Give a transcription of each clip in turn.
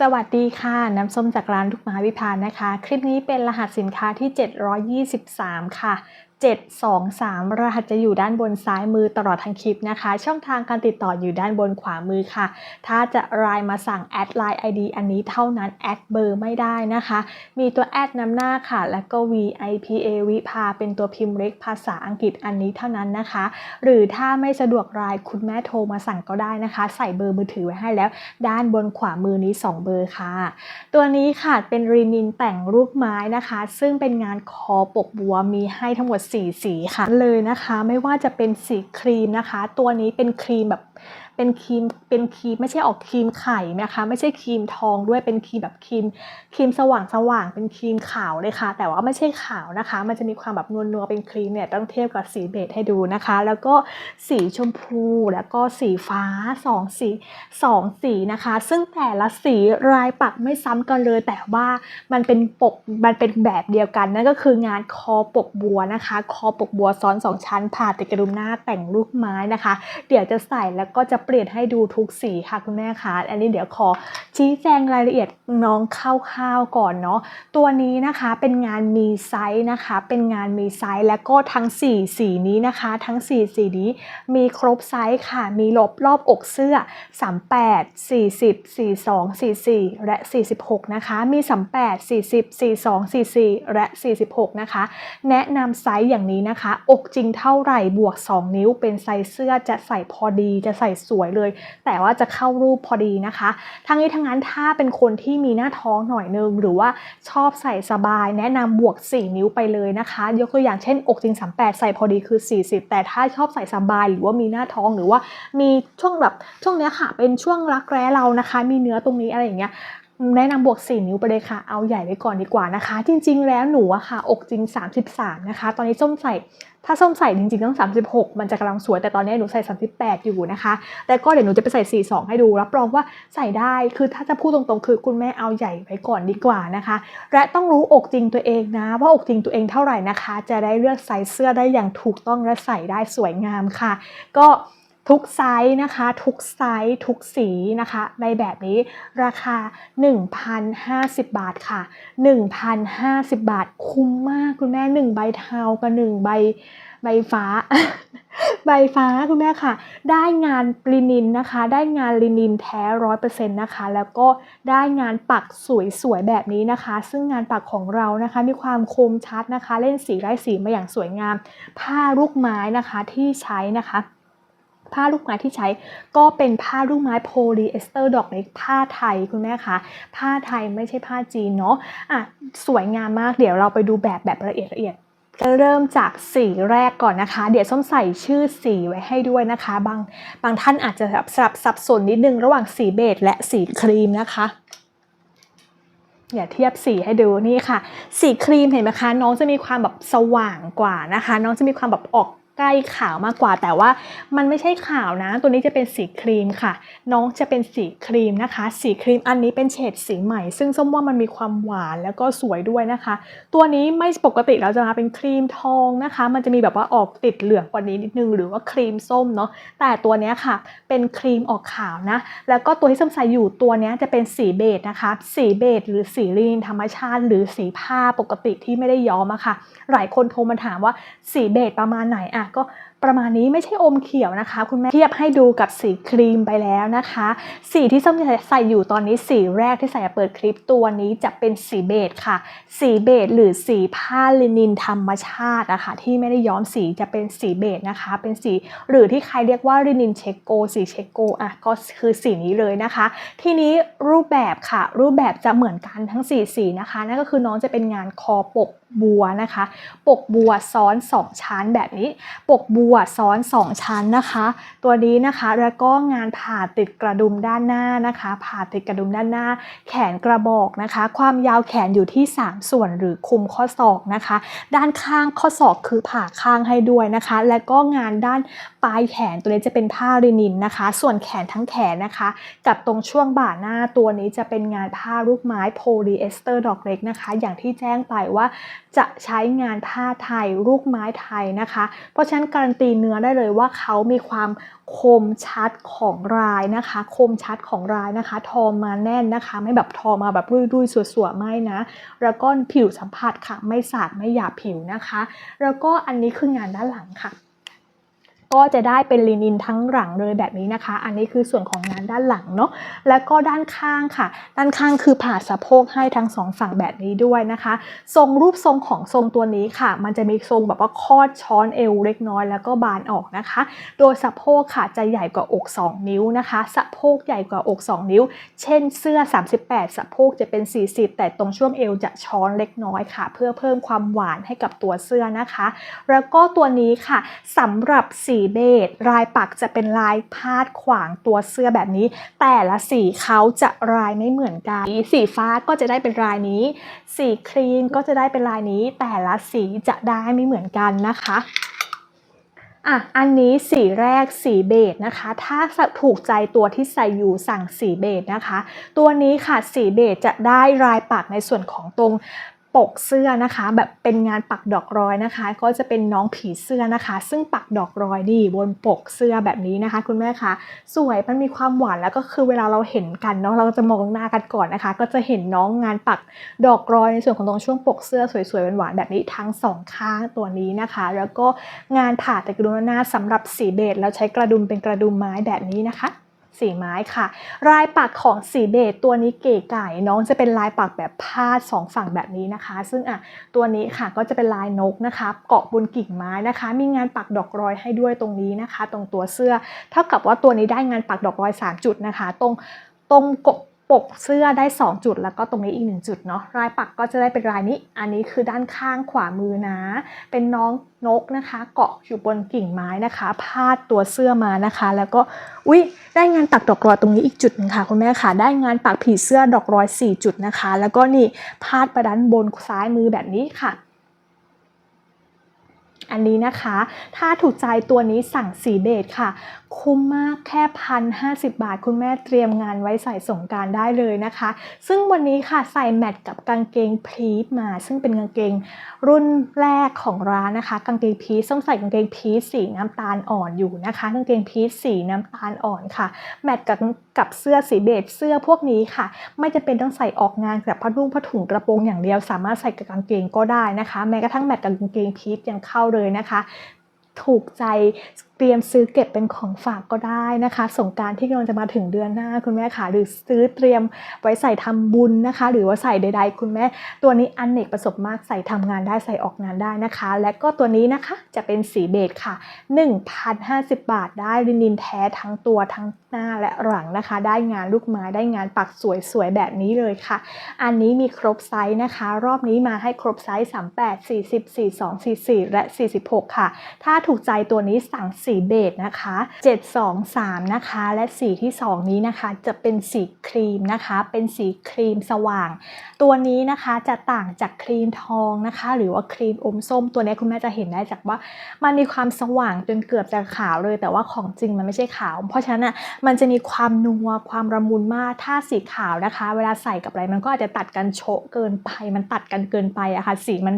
สวัสดีค่ะ น้ำส้มจากร้านลูกไม้วิพานนะคะ คลิปนี้เป็นรหัสสินค้าที่ 723 ค่ะ 723 รหัสจะอยู่ด้านบนซ้ายมือตลอดทั้งคลิปนะคะ ช่องทางการติดต่ออยู่ด้านบนขวามือค่ะ ถ้าจะไลน์มาสั่งแอดไลน์ ID อันนี้เท่านั้นแอดเบอร์ไม่ได้นะคะ มีตัวแอดนำหน้าค่ะ แล้วก็ VIPA วิภาเป็นตัวพิมพ์เล็กภาษาอังกฤษอันนี้เท่านั้นนะคะ หรือถ้าไม่สะดวกไลน์คุณแม่โทรมาสั่งก็ได้นะคะ ใส่เบอร์มือถือไว้ให้แล้ว ด้านบนขวามือนี้ 2 เบอร์ค่ะ ตัวนี้ค่ะเป็นรีนินแต่งรูปไม้นะคะ ซึ่งเป็นงานคอปกบัวมีให้ทั้งหมด4 สีค่ะเลยนะคะ ไม่ว่าจะเป็นสีครีมนะคะ ตัวนี้เป็นครีมแบบ เป็นครีมเป็นครีมไม่ใช่ออกครีมไข่นะคะ ไม่ใช่ครีมทองด้วยเป็นครีมแบบครีมครีมสว่างสว่างเป็นครีมขาวเลยค่ะ แต่ว่าไม่ใช่ขาวนะคะ มันจะมีความแบบนวลๆเป็นครีมเนี่ยต้องเทียบกับสีเบจให้ดูนะคะ แล้วก็สีชมพูแล้วก็สีฟ้าสองสีสองสีนะคะ ซึ่งแต่ละสีลายปักไม่ซ้ำกันเลย แต่ว่ามันเป็นปกมันเป็นแบบเดียวกันนั่นก็คืองานคอปกบัวนะคะ คอปกบัวซ้อนสองชั้นผ่าติดกระดุมหน้าแต่งลูกไม้นะคะ เดี๋ยวจะใส่แล้วก็จะเปลี่ยนให้ดูทุกสีค่ะคุณแม่คะอันนี้เดี๋ยวขอชี้แจงรายละเอียดน้องคร่าวๆก่อนเนาะตัวนี้นะคะเป็นงานมีไซส์นะคะ เป็นงานมีไซส์แล้วก็ทั้ง 4 สีนี้นะคะ ทั้ง 4 สีนี้มีครบไซส์ค่ะ มีลบรอบอกเสื้อ 38 40 42 44 และ 46 นะคะ มี 38 40 42 44 และ 46 นะคะ แนะนำไซส์อย่างนี้นะคะ อกจริงเท่าไหร่บวก 2 นิ้วเป็นไซส์เสื้อจะใส่พอดีจะใส่สวยเลย แต่ว่าจะเข้ารูปพอดีนะคะ ทั้งนี้ทั้งนั้นถ้าเป็นคนที่มีหน้าท้องหน่อยนึง หรือว่าชอบใส่สบาย แนะนำบวก 4 นิ้วไปเลยนะคะ ยกตัวอย่างเช่นอกจริง38 ใส่พอดีคือ 40 แต่ถ้าชอบใส่สบาย หรือว่ามีหน้าท้องหรือว่ามีช่วงแบบช่วงเนี้ยค่ะเป็นช่วงรักแร้เรานะคะ มีเนื้อตรงนี้อะไรอย่างเงี้ย แนะนำบวก 4 นิ้วไปเลยค่ะ เอาใหญ่ไว้ก่อนดีกว่านะคะ จริง ๆ แล้วหนูอะค่ะ อกจริง 33 นะคะ ตอนนี้ส้มใส่ ถ้าส้มใส่จริง ๆ ต้อง 36 มันจะกำลังสวย แต่ตอนนี้หนูใส่ 38 อยู่นะคะ แล้วก็เดี๋ยวหนูจะไปใส่ 42 ให้ดู รับรองว่าใส่ได้ คือถ้าจะพูดตรงๆ คือคุณแม่เอาใหญ่ไว้ก่อนดีกว่านะคะ และต้องรู้อกจริงตัวเองนะ ว่าอกจริงตัวเองเท่าไหร่นะคะ จะได้เลือกไซส์เสื้อได้อย่างถูกต้องและใส่ได้สวยงามค่ะ ก็ ทุกไซส์นะคะ ทุกไซส์ทุกสีนะคะในแบบนี้ราคา 1,050 บาทค่ะ 1,050 บาท คุ้มมากคุณแม่ 1 ใบเทากับ1ใบใบฟ้า ใบฟ้าคุณแม่ค่ะ ได้งานลินินนะคะ ได้งานลินินแท้ร้อยเปอร์เซ็นต์นะคะ แล้วก็ได้งานปักสวยๆแบบนี้นะคะ ซึ่งงานปักของเรานะคะ มีความคมชัดนะคะ เล่นสีไร้สีมาอย่างสวยงาม ผ้าลูกไม้นะคะที่ใช้นะคะ ผ้าลูกไม้ที่ใช้ก็เป็นผ้าลูกไม้โพลีเอสเตอร์ดอกเล็กผ้าไทยคุณแม่คะผ้าไทยไม่ใช่ผ้าจีนเนาะอะสวยงามมากเดี๋ยวเราไปดูแบบแบบละเอียดละเอียดก็เริ่มจากสีแรกก่อนนะคะ เดี๋ยวส้มใส่ชื่อสีไว้ให้ด้วยนะคะ บางบางท่านอาจจะแบบสับสับสนนิดนึงระหว่างสีเบจและสีครีมนะคะอย่าเทียบสีให้ดูนี่ค่ะ สีครีมเห็นไหมคะ น้องจะมีความแบบสว่างกว่านะคะ น้องจะมีความแบบออก ใกล้ขาวมากกว่า แต่ว่ามันไม่ใช่ขาวนะ ตัวนี้จะเป็นสีครีมค่ะ น้องจะเป็นสีครีมนะคะ สีครีมอันนี้เป็นเฉดสีใหม่ ซึ่งส้มว่ามันมีความหวานแล้วก็สวยด้วยนะคะ ตัวนี้ไม่ปกติเราจะมาเป็นครีมทองนะคะ มันจะมีแบบว่าออกติดเหลืองกว่านี้นิดนึงหรือว่าครีมส้มเนาะแต่ตัวนี้ค่ะ เป็นครีมออกขาวนะ แล้วก็ตัวที่ส้มใส่อยู่ตัวนี้จะเป็นสีเบจนะคะ สีเบจหรือสีลีนธรรมชาติ หรือสีผ้าปกติที่ไม่ได้ย้อมอะค่ะ หลายคนโทรมาถามว่าสีเบจประมาณไหนอะก็ประมาณนี้ไม่ใช่อมเขียวนะคะ คุณแม่เทียบให้ดูกับสีครีมไปแล้วนะคะ สีที่ส้มใส่อยู่ตอนนี้สีแรกที่ใส่เปิดคลิปตัวนี้จะเป็นสีเบจค่ะ สีเบจหรือสีผ้าลินินธรรมชาตินะคะที่ไม่ได้ย้อมสีจะเป็นสีเบจนะคะ เป็นสีหรือที่ใครเรียกว่าลินินเชโกสีเชโกอะก็คือสีนี้เลยนะคะ ทีนี้รูปแบบค่ะ รูปแบบจะเหมือนกันทั้ง 4 สีนะคะนั่นก็คือน้องจะเป็นงานคอปก บัวนะคะ ปกบัวซ้อน 2 ชั้นแบบนี้ ปกบัวซ้อน 2 ชั้นนะคะ ตัวนี้นะคะแล้วก็งานผ่าติดกระดุมด้านหน้านะคะ ผ่าติดกระดุมด้านหน้า แขนกระบอกนะคะ ความยาวแขนอยู่ที่ 3 ส่วนหรือคุมข้อศอกนะคะ ด้านข้างข้อศอกคือผ่าข้างให้ด้วยนะคะ และก็งานด้านปลายแขนตัวนี้จะเป็นผ้าลินินนะคะ ส่วนแขนทั้งแขนนะคะ กับตรงช่วงบ่าหน้าตัวนี้จะเป็นงานผ้าลูกไม้โพลีเอสเตอร์ดอกเล็กนะคะ อย่างที่แจ้งไปว่า จะใช้งานผ้าไทยลูกไม้ไทยนะคะ เพราะฉะนั้นการันตีเนื้อได้เลยว่าเขามีความคมชัดของลายนะคะ คมชัดของลายนะคะ ทอมาแน่นนะคะ ไม่แบบทอมาแบบรุ่ยๆสวยๆไม่นะ แล้วก็ผิวสัมผัสค่ะ ไม่สาดไม่หยาบผิวนะคะ แล้วก็อันนี้คืองานด้านหลังค่ะ ก็จะได้เป็นลินินทั้งหลังเลยแบบนี้นะคะ อันนี้คือส่วนของงานด้านหลังเนาะ แล้วก็ด้านข้างค่ะ ด้านข้างคือผ่าสะโพกให้ทั้งสองฝั่งแบบนี้ด้วยนะคะ ทรงรูปทรงของทรงตัวนี้ค่ะ มันจะมีทรงแบบว่าคอดช้อนเอวเล็กน้อยแล้วก็บานออกนะคะ โดยสะโพกค่ะจะใหญ่กว่าอก 2 นิ้วนะคะ สะโพกใหญ่กว่าอก 2 นิ้ว เช่นเสื้อ 38 สะโพกจะเป็น 40 แต่ตรงช่วงเอวจะช้อนเล็กน้อยค่ะ เพื่อเพิ่มความหวานให้กับตัวเสื้อนะคะ แล้วก็ตัวนี้ค่ะสำหรับสีเบจลายปักจะเป็นลายพาดขวางตัวเสื้อแบบนี้ แต่ละสีเขาจะลายไม่เหมือนกัน สีฟ้าก็จะได้เป็นลายนี้ สีครีมก็จะได้เป็นลายนี้ แต่ละสีจะได้ไม่เหมือนกันนะคะอะ อันนี้สีแรกสีเบจนะคะ ถ้าถูกใจตัวที่ใส่อยู่สั่งสีเบจนะคะ ตัวนี้ค่ะสีเบจจะได้ลายปักในส่วนของตรง ปกเสื้อนะคะ แบบเป็นงานปักดอกร้อยนะคะ ก็จะเป็นน้องผีเสื้อนะคะ ซึ่งปักดอกร้อยดีบนปกเสื้อแบบนี้นะคะ คุณแม่คะสวยมันมีความหวานแล้วก็คือเวลาเราเห็นกันเนาะเราจะมองหน้ากันก่อนนะคะ ก็จะเห็นน้องงานปักดอกร้อยในส่วนของตรงช่วงปกเสื้อสวยๆหวานๆแบบนี้ทั้งสองข้างตัวนี้นะคะ แล้วก็งานผ่าแต่กระดุมหน้าสำหรับสีเบจแล้วใช้กระดุมเป็นกระดุมไม้แบบนี้นะคะ สีไม้ค่ะ ลายปักของสีเบจตัวนี้เก๋ไก่น้องจะเป็นลายปักแบบพาดสองฝั่งแบบนี้นะคะ ซึ่งอะตัวนี้ค่ะก็จะเป็นลายนกนะคะ เกาะบนกิ่งไม้นะคะ มีงานปักดอกรอยให้ด้วยตรงนี้นะคะ ตรงตัวเสื้อ เท่ากับว่าตัวนี้ได้งานปักดอกรอย 3 จุดนะคะ ตรงตรงกบ ปกเสื้อได้ 2 จุด แล้วก็ตรงนี้อีก 1 จุดเนาะลายปักก็จะได้เป็นลายนี้ อันนี้คือด้านข้างขวามือนะ เป็นน้องนกนะคะ เกาะอยู่บนกิ่งไม้นะคะ พาดตัวเสื้อมานะคะ แล้วก็อุ้ยได้งานปักดอกรอยตรงนี้อีกจุดหนึงค่ะคุณแม่ค่ะ ได้งานปักผีเสื้อดอกรอย 4 จุดนะคะ แล้วก็นี่พาดไปด้านบนซ้ายมือแบบนี้ค่ะอันนี้นะคะ ถ้าถูกใจตัวนี้สั่งสีเบจค่ะคุ้มมากแค่พันห้าสิบาท คุณแม่เตรียมงานไว้ใส่สงการได้เลยนะคะ ซึ่งวันนี้ค่ะใส่แมทกับกางเกงพีทมา ซึ่งเป็นกางเกงรุ่นแรกของร้านนะคะ กางเกงพีซต้องใส่กางเกงพีซสีน้ำตาลอ่อนอยู่นะคะ กางเกงพีซสีน้ำตาลอ่อนค่ะแมทกับกับเสื้อสีเบจเสื้อพวกนี้ค่ะ ไม่จำเป็นต้องใส่ออกงานกับผ้านุ่งผ้าถุงกระโปรงอย่างเดียว สามารถใส่กับกางเกงก็ได้นะคะ แม้กระทั่งแมทกับกางเกงพีซยังเข้าเลยนะคะ ถูกใจ เตรียมซื้อเก็บเป็นของฝากก็ได้นะคะ สงการที่กำลังจะมาถึงเดือนหน้าคุณแม่ค่ะหรือซื้อเตรียมไว้ใส่ทำบุญนะคะ หรือว่าใส่ใด ๆ คุณแม่ ตัวนี้อันเนกประสบมากใส่ทำงานได้ใส่ออกงานได้นะคะ และก็ตัวนี้นะคะจะเป็นสีเบจค่ะ 1,050 บาทได้ลินินแท้ทั้งตัวทั้งหน้าและหลังนะคะ ได้งานลูกไม้ได้งานปักสวยๆแบบนี้เลยค่ะ อันนี้มีครบไซส์นะคะ รอบนี้มาให้ครบไซส์38 40 42 44 และ 46 ค่ะ ถ้าถูกใจตัวนี้สั่งสีเบจนะคะ 723 นะคะ และสีที่ 2 นี้นะคะจะเป็นสีครีมนะคะ เป็นสีครีมสว่าง ตัวนี้นะคะจะต่างจากครีมทองนะคะ หรือว่าครีมอมส้ม ตัวนี้คุณแม่จะเห็นได้จากว่ามันมีความสว่างจนเกือบจะขาวเลย แต่ว่าของจริงมันไม่ใช่ขาว เพราะฉะนั้นอะมันจะมีความนัวความระมุนมากถ้าสีขาวนะคะ เวลาใส่กับอะไรมันก็อาจจะตัดกันโชะเกินไปมันตัดกันเกินไปอะค่ะสีมัน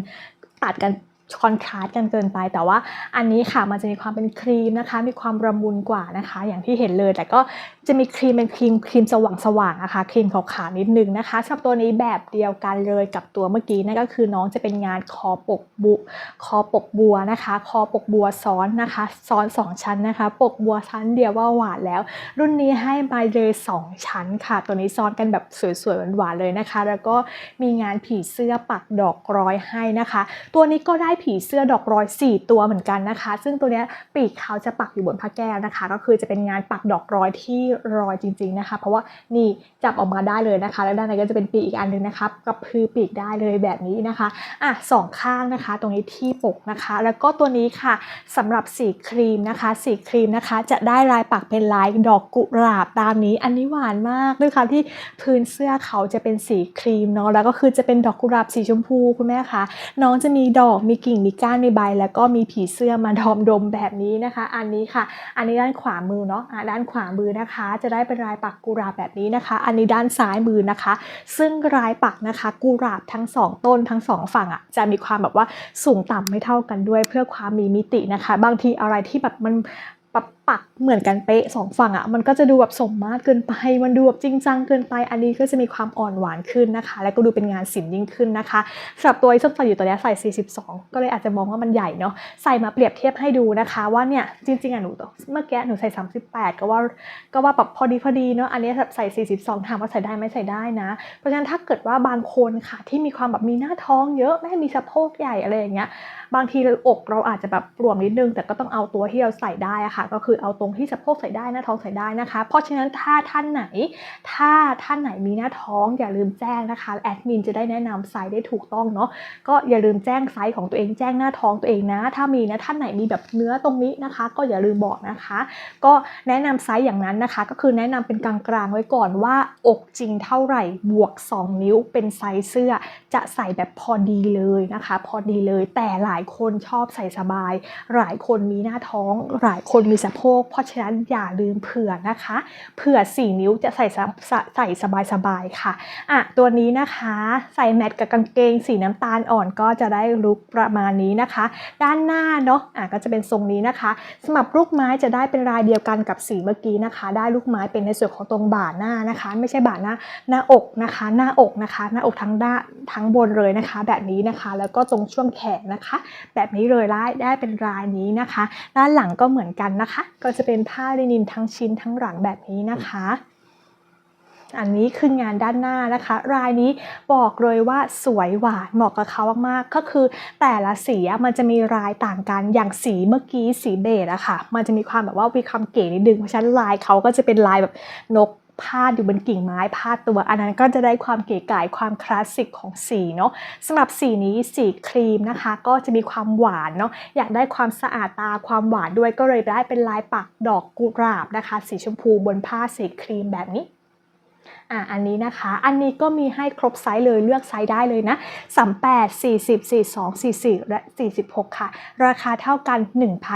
ตัดกัน คอนทราสต์กันเกินไป แต่ว่าอันนี้ค่ะมันจะมีความเป็นครีมนะคะ มีความระมุนกว่านะคะ อย่างที่เห็นเลย แต่ก็จะมีครีมเป็นครีมครีมสว่างสว่างๆนะคะครีมขาวๆนิดนึงนะคะสำหรับตัวนี้แบบเดียวกันเลยกับตัวเมื่อกี้นั่นก็คือน้องจะเป็นงานคอปกบุคอปกบัวนะคะ คอปกบัวซ้อนนะคะซ้อน 2 ชั้นนะคะ ปกบัวชั้นเดียวว่าหวานแล้ว รุ่นนี้ให้มาเลย2 ชั้นค่ะ ตัวนี้ซ้อนกันแบบสวยๆหวานๆเลยนะคะ แล้วก็มีงานผีเสื้อปักดอกร้อยให้นะคะ ตัวนี้ก็ได้ผีเสื้อดอกร้อย 4 ตัวเหมือนกันนะคะ ซึ่งตัวนี้ปีกเขาจะปักอยู่บนผ้าแก้วนะคะ ก็คือจะเป็นงานปักดอกร้อยที่รอยจริง ๆนะคะ เพราะว่านี่จับออกมาได้เลยนะคะ แล้วด้านในก็จะเป็นปีกอีกอันหนึงนะคะกระพือปีกได้เลยแบบนี้นะคะอะสองข้างนะคะ ตรงนี้ที่ปกนะคะ แล้วก็ตัวนี้ค่ะสำหรับสีครีมนะคะ สีครีมนะคะ จะได้ลายปักเป็นลายดอกกุหลาบตามนี้ อันนี้หวานมากด้วยค่ะที่พื้นเสื้อเขาจะเป็นสีครีมเนาะแล้วก็คือจะเป็นดอกกุหลาบสีชมพูคุณแม่คะน้องจะมีดอกมีกงมีก้านมีใบ แล้วก็มีผีเสื้อมาดอมดมแบบนี้นะคะ อันนี้ค่ะ อันนี้ด้านขวามือเนาะอะด้านขวามือนะคะ จะได้เป็นลายปักกุหลาบแบบนี้นะคะ อันนี้ด้านซ้ายมือนะคะ ซึ่งลายปักนะคะกุหลาบทั้งสองต้นทั้งสองฝั่งอะจะมีความแบบว่าสูงต่ำไม่เท่ากันด้วย เพื่อความมีมิตินะคะ บางทีอะไรที่แบบมันแบบ ปักเหมือนกันเป๊ะสองฝั่งอะมันก็จะดูแบบสมมาตรเกินไป มันดูแบบจริงจังเกินไป อันนี้ก็จะมีความอ่อนหวานขึ้นนะคะ แล้วก็ดูเป็นงานศิลป์ยิ่งขึ้นนะคะสำหรับตัวที่ส้มใส่อยู่ตัวนี้ใส่ 42 ก็เลยอาจจะมองว่ามันใหญ่เนาะใส่มาเปรียบเทียบให้ดูนะคะว่าเนี่ยจริงๆอะหนูเมื่อกี้หนูใส่ 38 ก็ว่าก็ว่าแบบพอดีพอดีเนาะอันนี้ใส่ 42 ถามว่าใส่ได้ไหมใส่ได้นะ เพราะฉะนั้นถ้าเกิดว่าบางคนค่ะที่มีความแบบมีหน้าท้องเยอะแม่มีสะโพกใหญ่อะไรอย่างเงี้ยบางทีอกเราอาจจะแบบรวมนิดนึงแต่ก็ต้องเอาตัวที่เราใส่ได้อะค่ะก็คือเอาตรงที่สะโพกใส่ได้หน้าท้องใส่ได้นะคะ เพราะฉะนั้นถ้าท่านไหน ถ้าท่านไหนมีหน้าท้องอย่าลืมแจ้งนะคะแอดมินจะได้แนะนำไซส์ได้ถูกต้องเนาะก็อย่าลืมแจ้งไซส์ของตัวเองแจ้งหน้าท้องตัวเองนะ ถ้ามีนะท่านไหนมีแบบเนื้อตรงนี้นะคะ ก็อย่าลืมบอกนะคะ ก็แนะนำไซส์อย่างนั้นนะคะ ก็คือแนะนำเป็นกลางๆไว้ก่อนว่าอกจริงเท่าไหร่บวก 2 นิ้วเป็นไซส์เสื้อ จะใส่แบบพอดีเลยนะคะ พอดีเลยแต่หลายคนชอบใส่สบาย หลายคนมีหน้าท้อง หลายคนมีสะโพกเพราะฉะนั้นอย่าลืมเผื่อนะคะเผื่อ4นิ้วจะใส่ใส่สบายๆค่ะอะ ตัวนี้นะคะใส่แมทกับกางเกงสีน้ำตาลอ่อนก็จะได้ลุคประมาณนี้นะคะ ด้านหน้าเนาะอะก็จะเป็นทรงนี้นะคะสำหรับลูกไม้จะได้เป็นลายเดียวกันกับสีเมื่อกี้นะคะ ได้ลูกไม้เป็นในส่วนของตรงบ่าหน้านะคะ ไม่ใช่บ่าหน้าหน้าอกนะคะ หน้าอกนะคะ หน้าอกทั้งด้านทั้งบนเลยนะคะ แบบนี้นะคะ แล้วก็ตรงช่วงแขนนะคะ แบบนี้เลยได้ได้เป็นลายนี้นะคะ ด้านหลังก็เหมือนกันนะคะก็จะเป็นผ้าลินินทั้งชิ้นทั้งหลังแบบนี้นะคะ อันนี้คืองานด้านหน้านะคะ รายนี้บอกเลยว่าสวยหวานเหมาะกับเขามากๆ ก็คือแต่ละสีมันจะมีรายต่างกันอย่างสีเมื่อกี้สีเบจอะค่ะ มันจะมีความแบบว่ามีความเก๋นิดนึงเพราะฉะนั้นลายเขาก็จะเป็นลายแบบนก พาดอยู่บนกิ่งไม้พาดตัว อันนั้นก็จะได้ความเก๋ไก๋ความคลาสสิกของสีเนาะสำหรับสีนี้สีครีมนะคะ ก็จะมีความหวานเนาะอยากได้ความสะอาดตาความหวานด้วยก็เลยได้เป็นลายปักดอกกุหลาบนะคะ สีชมพูบนผ้าสีครีมแบบนี้อะอันนี้นะคะ อันนี้ก็มีให้ครบไซส์เลยเลือกไซส์ได้เลยนะ 38 40 42 44 และ 46 ค่ะ ราคาเท่ากัน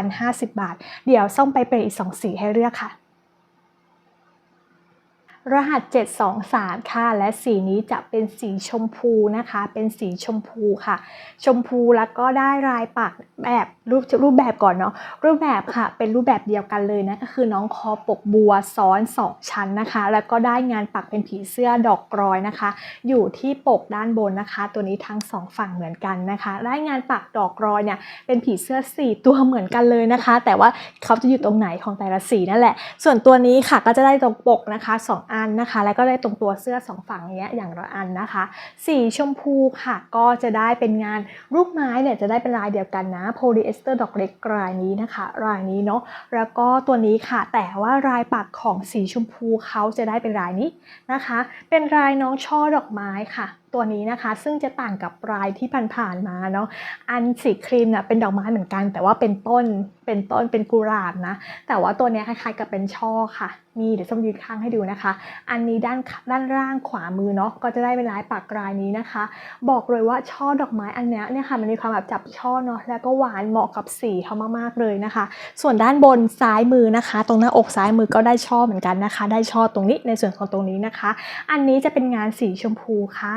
1,050 บาท เดี๋ยวส่งไปเป็นอีก 2 สีให้เลือกค่ะ รหัส 723 ค่ะ และสีนี้จะเป็นสีชมพูนะคะ เป็นสีชมพูค่ะ ชมพูแล้วก็ได้ลายปักแบบรูปรูปแบบก่อนเนาะ รูปแบบค่ะ เป็นรูปแบบเดียวกันเลยนะ ก็คือน้องคอปกบัวซ้อน2ชั้นนะคะ แล้วก็ได้งานปักเป็นผีเสื้อดอกกรอยนะคะ อยู่ที่ปกด้านบนนะคะ ตัวนี้ทั้งสองฝั่งเหมือนกันนะคะ ได้งานปักดอกกรอยเนี่ย เป็นผีเสื้อ4ตัวเหมือนกันเลยนะคะ แต่ว่าเขาจะอยู่ตรงไหนของแต่ละสีนั่นแหละ ส่วนตัวนี้ค่ะก็จะได้ตรงปกนะคะสอันนะคะ แล้วก็ได้ตรงตัวเสื้อสองฝั่งเนี้ยอย่างละอันนะคะ สีชมพูค่ะ ก็จะได้เป็นงานลูกไม้เนี่ยจะได้เป็นลายเดียวกันนะโพลีเอสเตอร์ดอกเล็กรายนี้นะคะรายนี้เนาะแล้วก็ตัวนี้ค่ะ แต่ว่าลายปักของสีชมพูเขาจะได้เป็นลายนี้นะคะ เป็นลายน้องช่อดอกไม้ค่ะ ตัวนี้นะคะ ซึ่งจะต่างกับลายที่ผ่านๆมาเนาะอันสีครีมเนี่ยเป็นดอกไม้เหมือนกัน แต่ว่าเป็นต้นเป็นต้นเป็นกุหลาบนะ แต่ว่าตัวนี้คล้ายๆกับเป็นช่อค่ะนี่เดี๋ยวส้มยืนข้างให้ดูนะคะ อันนี้ด้านด้านล่างขวามือเนาะก็จะได้เป็นลายปักลายนี้นะคะ บอกเลยว่าช่อดอกไม้อันนี้เนี่ยค่ะมันมีความแบบจับช่อเนาะแล้วก็หวานเหมาะกับสีเขามากๆเลยนะคะ ส่วนด้านบนซ้ายมือนะคะ ตรงหน้าอกซ้ายมือก็ได้ช่อเหมือนกันนะคะ ได้ช่อตรงนี้ในส่วนของตรงนี้นะคะ อันนี้จะเป็นงานสีชมพูค่ะ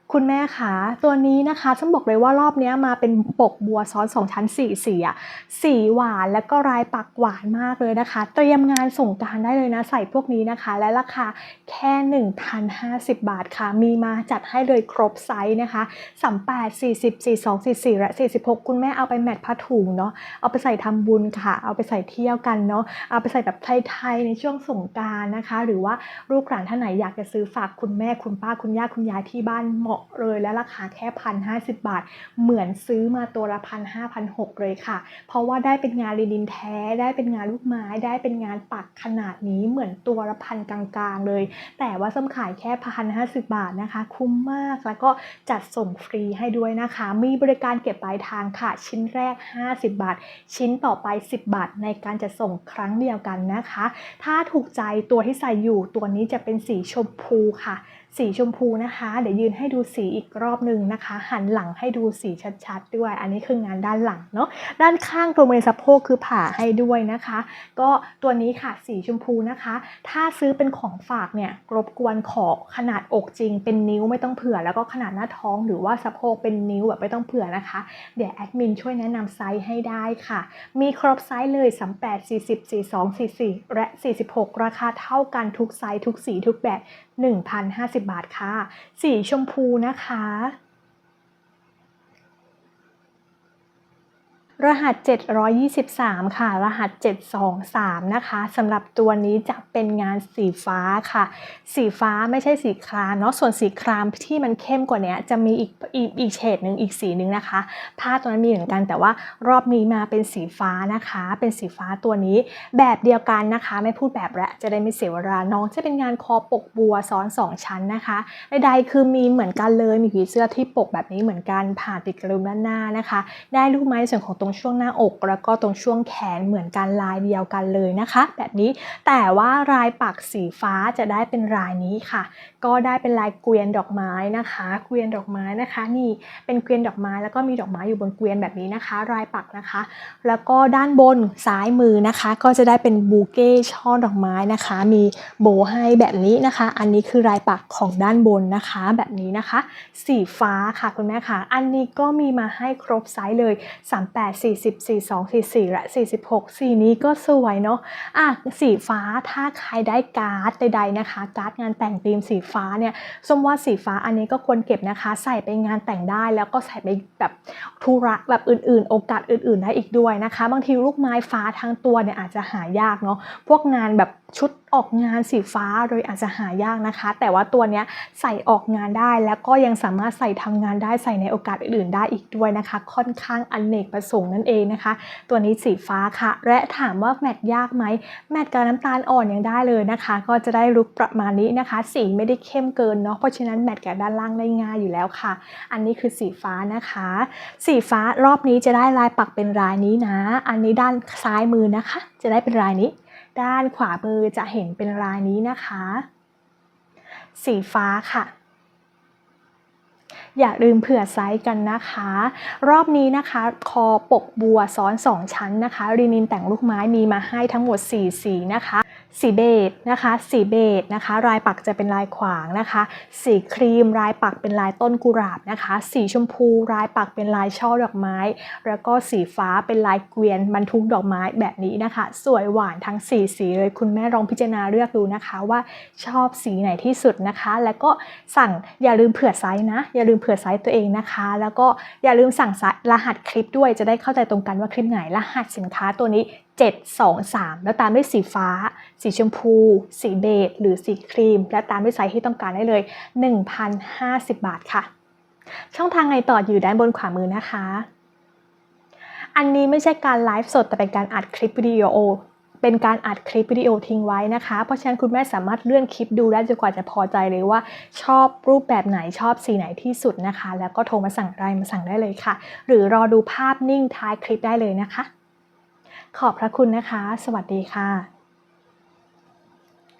คุณแม่คะตัวนี้นะคะฉันบอกเลยว่ารอบนี้มาเป็นปกบัวซ้อนสองชั้นสีสีอะสีหวานแล้วก็ลายปักหวานมากเลยนะคะ เตรียมงานส่งการได้เลยนะใส่พวกนี้นะคะ และราคาแค่ 1,050 บาทค่ะ มีมาจัดให้เลยครบไซส์นะคะ38 40 42 44และ46คุณแม่เอาไปแมทผ้าถุงเนาะเอาไปใส่ทำบุญค่ะ เอาไปใส่เที่ยวกันเนาะเอาไปใส่แบบไทยๆในช่วงสงการนะคะ หรือว่าลูกหลานท่านไหนอยากจะซื้อฝากคุณแม่คุณป้าคุณย่าคุณยายที่บ้านเหมาะเลยและราคาแค่พันห้าสิบบาท เหมือนซื้อมาตัวละพันห้าพันหกเลยค่ะ เพราะว่าได้เป็นงานลินินแท้ได้เป็นงานลูกไม้ ได้เป็นงานปักขนาดนี้เหมือนตัวละพันกลางๆเลย แต่ว่าส้มขายแค่พันห้าสิบบาทนะคะ คุ้มมากแล้วก็จัดส่งฟรีให้ด้วยนะคะ มีบริการเก็บปลายทางค่ะ ชิ้นแรก 50 บาท ชิ้นต่อไป 10 บาท ในการจะส่งครั้งเดียวกันนะคะ ถ้าถูกใจตัวที่ใส่อยู่ตัวนี้จะเป็นสีชมพูค่ะ สีชมพูนะคะ เดี๋ยวยืนให้ดูสีอีกรอบหนึ่งนะคะ หันหลังให้ดูสีชัดๆ ด้วย อันนี้คืองานด้านหลังเนาะด้านข้างตรงบริเวณสะโพกคือผ่าให้ด้วยนะคะ ก็ตัวนี้ค่ะสีชมพูนะคะ ถ้าซื้อเป็นของฝากเนี่ยรบกวนขอขนาดอกจริง เป็นนิ้วไม่ต้องเผื่อ แล้วก็ขนาดหน้าท้องหรือว่าสะโพกเป็นนิ้วแบบไม่ต้องเผื่อนะคะ เดี๋ยวแอดมินช่วยแนะนำไซส์ให้ได้ค่ะ มีครบไซส์เลย 38 40 42 44 และ 46 ราคาเท่ากันทุกไซส์ทุกสีทุกแบบ 1,050 บาทค่ะ สีชมพูนะคะ รหัส 723 ค่ะ รหัส 723 นะคะสำหรับตัวนี้จะเป็นงานสีฟ้าค่ะ สีฟ้าไม่ใช่สีครามเนาะส่วนสีครามที่มันเข้มกว่านี้จะมีอีกอีกอีกเฉดหนึ่งอีกสีหนึ่งนะคะผ้าตัวนั้นมีเหมือนกันแต่ว่ารอบนี้มาเป็นสีฟ้านะคะ เป็นสีฟ้าตัวนี้แบบเดียวกันนะคะ ไม่พูดแบบและจะได้ไม่เสียเวลาน้องจะเป็นงานคอปกบัวซ้อน 2 ชั้นนะคะใดๆคือมีเหมือนกันเลยมีผีเสื้อที่ปกแบบนี้เหมือนกันผ่าติดกระดุมด้านหน้านะคะ ได้ลูกไม้ส่วนของตรงช่วงหน้าอก แล้วก็ตรงช่วงแขนเหมือนกันลายเดียวกันเลยนะคะ แบบนี้แต่ว่าลายปักสีฟ้าจะได้เป็นลายนี้ค่ะ ก็ได้เป็นลายเกวียนดอกไม้นะคะ เกวียนดอกไม้นะคะ นี่เป็นเกวียนดอกไม้แล้วก็มีดอกไม้อยู่บนเกวียนแบบนี้นะคะลายปักนะคะ แล้วก็ด้านบนซ้ายมือนะคะ ก็จะได้เป็นบูเก้ช่อดอกไม้นะคะ มีโบให้แบบนี้นะคะ อันนี้คือลายปักของด้านบนนะคะ แบบนี้นะคะ สีฟ้าค่ะคุณแม่ค่ะ อันนี้ก็มีมาให้ครบไซส์เลย 38 40 42 44 และ 46 สีนี้ก็สวยเนาะอะสีฟ้าถ้าใครได้การ์ดใดๆนะคะ การ์ดงานแต่งธีมสีฟ้าเนี่ยส้มว่าสีฟ้าอันนี้ก็ควรเก็บนะคะ ใส่ไปงานแต่งได้แล้วก็ใส่ไปแบบธุระแบบอื่นๆ โอกาสอื่นๆได้อีกด้วยนะคะ บางทีลูกไม้ฟ้าทั้งตัวเนี่ยอาจจะหายากเนาะพวกงานแบบ ชุดออกงานสีฟ้าโดยอาจจะหายากนะคะ แต่ว่าตัวนี้ใส่ออกงานได้แล้วก็ยังสามารถใส่ทำงานได้ใส่ในโอกาสอื่นๆได้อีกด้วยนะคะ ค่อนข้างอเนกประสงค์นั่นเองนะคะ ตัวนี้สีฟ้าค่ะ และถามว่าแมทยากไหมแมทกับน้ำตาลอ่อนยังได้เลยนะคะ ก็จะได้ลุกประมาณนี้นะคะ สีไม่ได้เข้มเกินเนาะเพราะฉะนั้นแมทกับด้านล่างได้ง่ายอยู่แล้วค่ะ อันนี้คือสีฟ้านะคะ สีฟ้ารอบนี้จะได้ลายปักเป็นลายนี้นะ อันนี้ด้านซ้ายมือนะคะ จะได้เป็นลายนี้ ด้านขวามือจะเห็นเป็นลายนี้นะคะ สีฟ้าค่ะ อย่าลืมเผื่อไซส์กันนะคะ รอบนี้นะคะ คอปกบัวซ้อน 2 ชั้นนะคะ รีนินแต่งลูกไม้มีมาให้ทั้งหมด 4 สีนะคะ สีเบจนะคะสีเบจนะคะลายปักจะเป็นลายขวางนะคะสีครีมลายปักเป็นลายต้นกุหลาบนะคะสีชมพูลายปักเป็นลายช่อดอกไม้ แล้วก็สีฟ้าเป็นลายเกวียนบรรทุกดอกไม้แบบนี้นะคะ สวยหวานทั้ง4สีเลยคุณแม่ลองพิจารณาเลือกดูนะคะว่าชอบสีไหนที่สุดนะคะ แล้วก็สั่งอย่าลืมเผื่อไซส์นะ อย่าลืมเผื่อไซส์ตัวเองนะคะ แล้วก็อย่าลืมสั่งรหัสคลิปด้วยจะได้เข้าใจตรงกันว่าคลิปไหนรหัสสินค้าตัวนี้ 723 แล้วตามด้วยสีฟ้า สีชมพู สีเบจหรือสีครีม และตามด้วยไซส์ที่ต้องการได้เลย 1,050 บาทค่ะ ช่องทางไงต่ออยู่ด้านบนขวามือนะคะ อันนี้ไม่ใช่การไลฟ์สดแต่เป็นการอัดคลิปวิดีโอ เป็นการอัดคลิปวิดีโอทิ้งไว้นะคะ เพราะฉะนั้นคุณแม่สามารถเลื่อนคลิปดูได้จนกว่าจะพอใจเลยว่า ชอบรูปแบบไหนชอบสีไหนที่สุดนะคะ แล้วก็โทรมาสั่งรายมาสั่งได้เลยค่ะ หรือรอดูภาพนิ่งท้ายคลิปได้เลยนะคะ ขอบพระคุณนะคะ สวัสดีค่ะ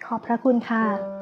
ขอบพระคุณค่ะ